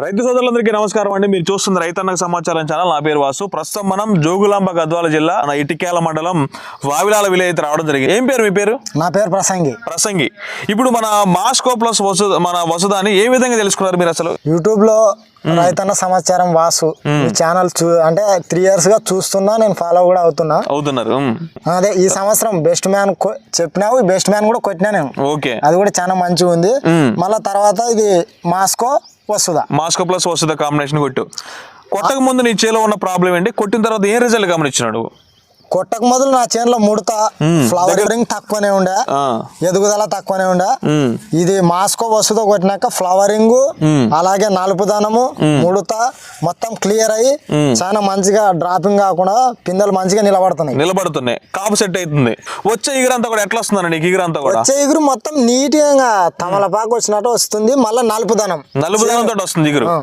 రైతు సోదరులందరికీ నమస్కారం అండి. మీరు చూస్తున్న రైతన్నకు సమాచారం ఛానల్ నా పేరు వాసు. ప్రస్తుతం మనం జోగులాంబ గద్వాల జిల్లా మన ఇటిక్యాల మండలం వావిలాల విలేజ్ అయితే రావడం జరిగింది. ఏం పేరు మీ పేరు? నా పేరు ప్రసంగి. ప్రసంగి. ఇప్పుడు మన మాస్కో ప్లస్ వసు మన వసుదాని ఏ విధంగా తెలుసుకున్నారు మీరు అసలు? యూట్యూబ్లో రైతన్న సమాచారం వాసు. ఈ ఛానల్ చూ అంటే త్రీ ఇయర్స్గా చూస్తున్నా నేను ఫాలో కూడా అవుతున్నా. అవుతున్నారు. అదే ఈ సంవత్సరం బెస్ట్ మ్యాన్ చెప్పినావు బెస్ట్ మ్యాన్ కూడా కొట్టినా నేను. ఓకే. అది కూడా చాలా మంచిగా ఉంది. మళ్ళా తర్వాత ఇది మాస్కో వస్తుందా? మాస్కో ప్లస్ వసుద కాంబినేషన్ కొట్టు. కొట్టక ముందు నీ చేలో ఉన్న ప్రాబ్లం ఏంటి? కొట్టిన తర్వాత ఏ రిజల్ట్ గమనించినాడు కొట్టక మొదలు నా చేనులో ముడత ఫ్లవరింగ్ తక్కువనే ఉండే. ఎదుగుదల తక్కువనే ఉండే. ఇది మాస్కో వస్తుతో కొట్టినాక ఫ్లవరింగ్ అలాగే నలుపుదనము ముడత మొత్తం క్లియర్ అయ్యి చాలా మంచిగా డ్రాపింగ్ కాకుండా పిందెలు మంచిగా నిలబడుతున్నాయి. నిలబడుతున్నాయి. కాపు సెట్ అవుతుంది వచ్చే ఈగరంతా కూడా ఎట్లా వస్తుందండి నీకు కూడా? వచ్చే ఎగురు మొత్తం నీట్గా తమలపాకు వచ్చినట్టు వస్తుంది మళ్ళీ నలుపుదనం నలుపు దానంతో వస్తుంది ఇగురు.